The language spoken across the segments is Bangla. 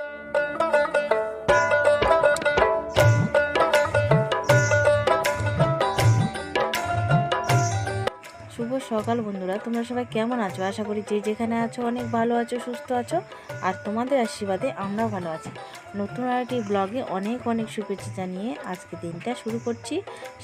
Thank you শুভ সকাল বন্ধুরা। তোমরা সবাই কেমন আছো? আশা করি যে যেখানে আছো অনেক ভালো আছো, সুস্থ আছো, আর তোমাদের আশীর্বাদে আমরাও ভালো আছি। নতুন আরেকটি ব্লগে অনেক অনেক শুভেচ্ছা জানিয়ে আজকে দিনটা শুরু করছি।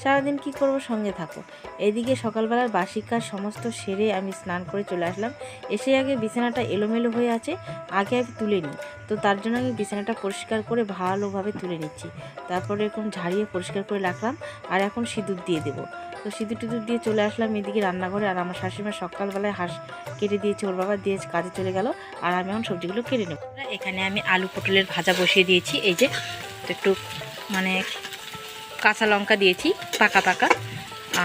সারাদিন কি করব সঙ্গে থাকো। এদিকে সকালবেলার বাসি কাজ সমস্ত সেরে আমি স্নান করে চলে আসলাম। এসে আগে বিছানাটা এলোমেলো হয়ে আছে, আগে আমি তুলে নিই। তো তার জন্য আমি বিছানাটা পরিষ্কার করে ভালোভাবে তুলে নিচ্ছি। তারপরে এরকম ঝাড়িয়ে পরিষ্কার করে রাখলাম, আর এখন সিঁদুর দিয়ে দেবো। তো সিঁদুর টিঁদুর দিয়ে চলে আসলাম এদিকে রান্নাঘরে আর আমার শাশুড়িমা সকালবেলায় হাঁস কেটে দিয়েছে, ওর বাবা দিয়ে কাজে চলে গেল আর আমি এখন সবজিগুলো কেটে নেব। এখানে আমি আলু পটলের ভাজা বসিয়ে দিয়েছি, এই যে তো একটু মানে কাঁচা লঙ্কা দিয়েছি, পাকা পাকা,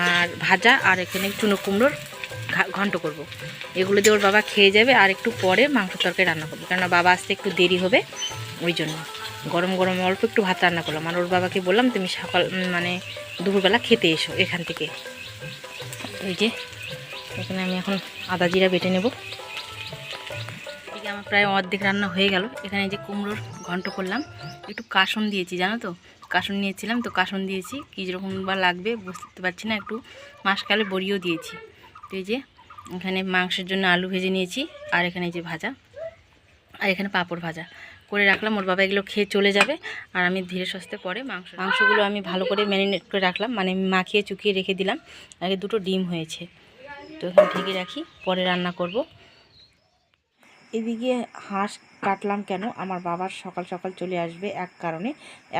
আর ভাজা আর এখানে চুনো কুমড়োর ঘন্ট করব। এগুলো দিয়ে ওর বাবা খেয়ে যাবে আর একটু পরে মাংস তরকারি রান্না করব। কেননা বাবা আসতে একটু দেরি হবে ওই জন্য। গরম গরম অল্প একটু ভাত রান্না করলাম। আর ওর বাবাকে বললাম, তুমি সকাল মানে দুপুরবেলা খেতে এসো এখান থেকে। ওই যে, এখানে আমি এখন আদা জিরা বেটে নেব। আমার প্রায় অর্ধেক রান্না হয়ে গেল। এখানে যে কুমড়োর ঘন্ট করলাম। একটু কাসন দিয়েছি, জানো তো? কাসন নিয়েছিলাম তো কাসন দিয়েছি। কী রকম বা লাগবে বুঝতে পারছি না। একটু মাসকালে বড়িও দিয়েছি। তো এই যে এখানে মাংসের জন্য আলু ভেজে নিয়েছি, আর এখানে যে ভাজা, আর এখানে পাঁপড় ভাজা। করে রাখলাম, ওর বাবা এগুলো খেয়ে চলে যাবে, আর আমি ধীরে সস্তে পরে মাংস, মাংসগুলো আমি ভালো করে ম্যারিনেট করে রাখলাম মানে মাখিয়ে চুকিয়ে রেখে দিলাম, আগে দুটো ডিম হয়েছে। তো এখানে ঢেকে রাখি, পরে রান্না করব। এদিকে হাঁস কাটলাম কেন? আমার বাবার সকাল সকাল চলে আসবে এক কারণে।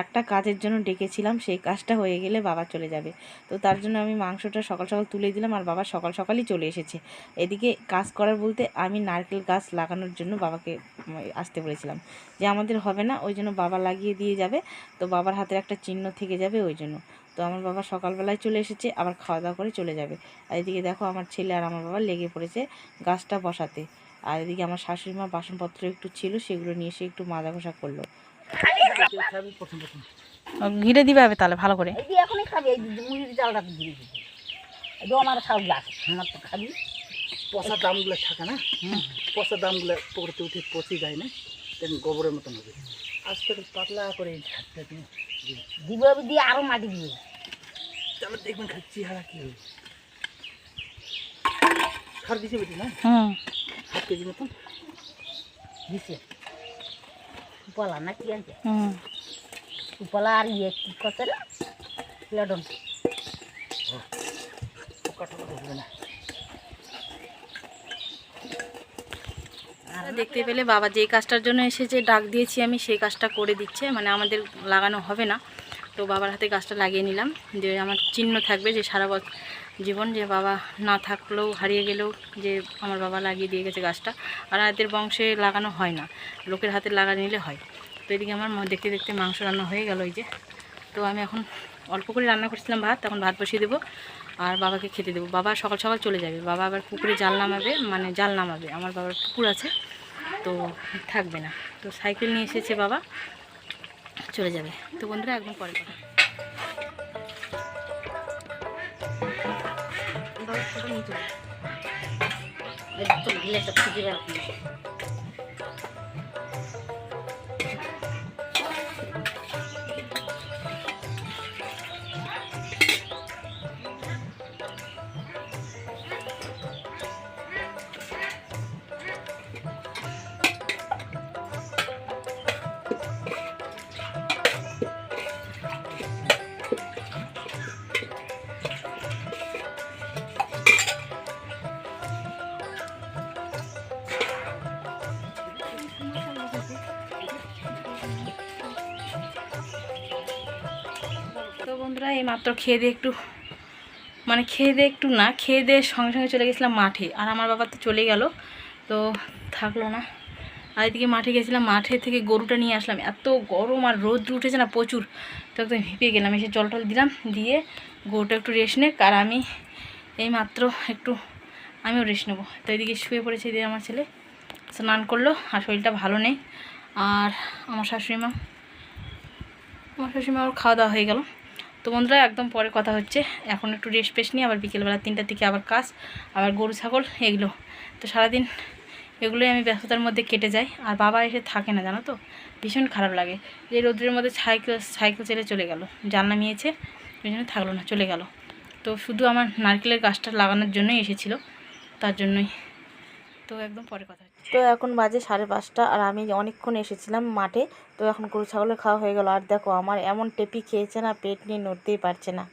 একটা কাজের জন্য ডেকেছিলাম, সেই কাজটা হয়ে গেলে বাবা চলে যাবে। তো তার জন্য আমি মাংসটা সকাল সকাল তুলে দিলাম, আর বাবা সকাল সকালই চলে এসেছে। এদিকে কাজ করার বলতে আমি নারকেল গাছ লাগানোর জন্য বাবাকে আসতে বলেছিলাম যে আমাদের হবে না, ওই জন্য বাবা লাগিয়ে দিয়ে যাবে। তো বাবার হাতের একটা চিহ্ন থেকে যাবে ওই জন্য। তো আমার বাবা সকালবেলায় চলে এসেছে আবার খাওয়া দাওয়া করে চলে যাবে। আর এদিকে দেখো আমার ছেলে আর আমার বাবা লেগে পড়েছে গাছটা বসাতে। আর এদিকে আমার শাশুড়ি মা বাসনপত্র একটু ছিল সেগুলো নিয়ে এসে একটু মাজা ঘষা করল। ঘিরে দিবে হবে তাহলে ভালো করে। এখনই খাবি এই মুড়ির জালটা ঘিরে দিবি। আমার আমার তো খাবি। পচা দামগুলো থাকে না? পচা দামগুলো পকড়তে উঠে পচে যায় না গোবরের মতন হবে। আজকে পাতলা করে দিন। দিব দিয়ে আরও মাটি দিবে তাহলে দেখবেন খালি চেহারা কি হবে? সার দিছে বেটি না? হুম। হাফ কেজি মতন? দিছে। উপলা না কি আনছে? হুম। উপলা আর ইয়ে কি রে? প্লেডন পোকা ধরবে না। দেখতে পেলে বাবা যেই কাজটার জন্য এসেছে ডাক দিয়েছি আমি, সেই কাজটা করে দিচ্ছে। মানে আমাদের লাগানো হবে না। তো বাবার হাতে গাছটা লাগিয়ে নিলাম। যে আমার চিহ্ন থাকবে যে সারা বছর জীবন যে বাবা না থাকলেও, হারিয়ে গেলেও যে আমার বাবা লাগিয়ে দিয়ে গেছে গাছটা আর এদের বংশে লাগানো হয় না। লোকের হাতে লাগা নিলে হয়। তো এদিকে আমার দেখতে দেখতে মাংস রান্না হয়ে গেল ওই যে। তো আমি এখন অল্প করে রান্না করছিলাম ভাত তখন ভাত বসিয়ে দেবো। আর বাবাকে খেতে দেবো। বাবা সকাল সকাল চলে যাবে। বাবা আবার পুকুরে জাল নামাবে মানে জাল নামাবে। আমার বাবার পুকুর আছে, তো থাকবে না। তো সাইকেল নিয়ে এসেছে বাবা, চলে যাবে। তো বন্ধুরা, একদম পরে কথা। একদম খুঁজে বন্ধুরা এই মাত্র খেয়ে দিয়ে একটু মানে খেয়ে দিয়ে একটু না, খেয়ে দিয়ে সঙ্গে সঙ্গে চলে গেছিলাম মাঠে। আর আমার বাবা তো চলে গেল, তো থাকল না। আর এদিকে মাঠে গেছিলাম, মাঠে থেকে গরুটা নিয়ে আসলাম। এত গরম আর রোদ উঠেছে না প্রচুর। তো একদম হিপে গেলাম, এসে জল টল দিলাম, দিয়ে গরুটা একটু রেস্ট নেক। আর আমি এই মাত্র একটু, আমিও রেস্ট নেব। তো এদিকে শুয়ে পড়েছে দিয়ে আমার ছেলে। স্নান করল, আর শরীরটা ভালো নেই। আর আমার শাশুড়ি মা, আমার শাশুড়ি মার খাওয়া দাওয়া হয়ে গেল। তো বন্ধুরা, একদম পরে কথা হচ্ছে। এখন একটু রেস্ট পেস্ট নিয়ে আবার বিকেলবেলা তিনটার দিকে আবার কাজ, আবার গরু, ছাগল, এগুলো। তো সারাদিন এগুলোই আমি ব্যস্ততার মধ্যে কেটে যাই। আর বাবা এসে থাকে না, জানো তো? ভীষণ খারাপ লাগে। যে রোদ্রের মধ্যে সাইকেল সাইকেল চেলে চলে গেল। জাল নামিয়েছে ওই জন্য থাকল না, চলে গেল। তো শুধু আমার নারকেলের গাছটা লাগানোর জন্যই এসেছিল। তার জন্যই তো একদম পরে কথা তো এখন বাজে সাড়ে পাঁচটা আর আমি অনেকক্ষণ এসেছিলাম মাঠে, তো এখন গরু ছাগলের খাওয়া হয়ে গেল। আর দেখো, আমার এমন টেপি খেয়েছে না, পেট নিয়ে নড়তেই পারছে না।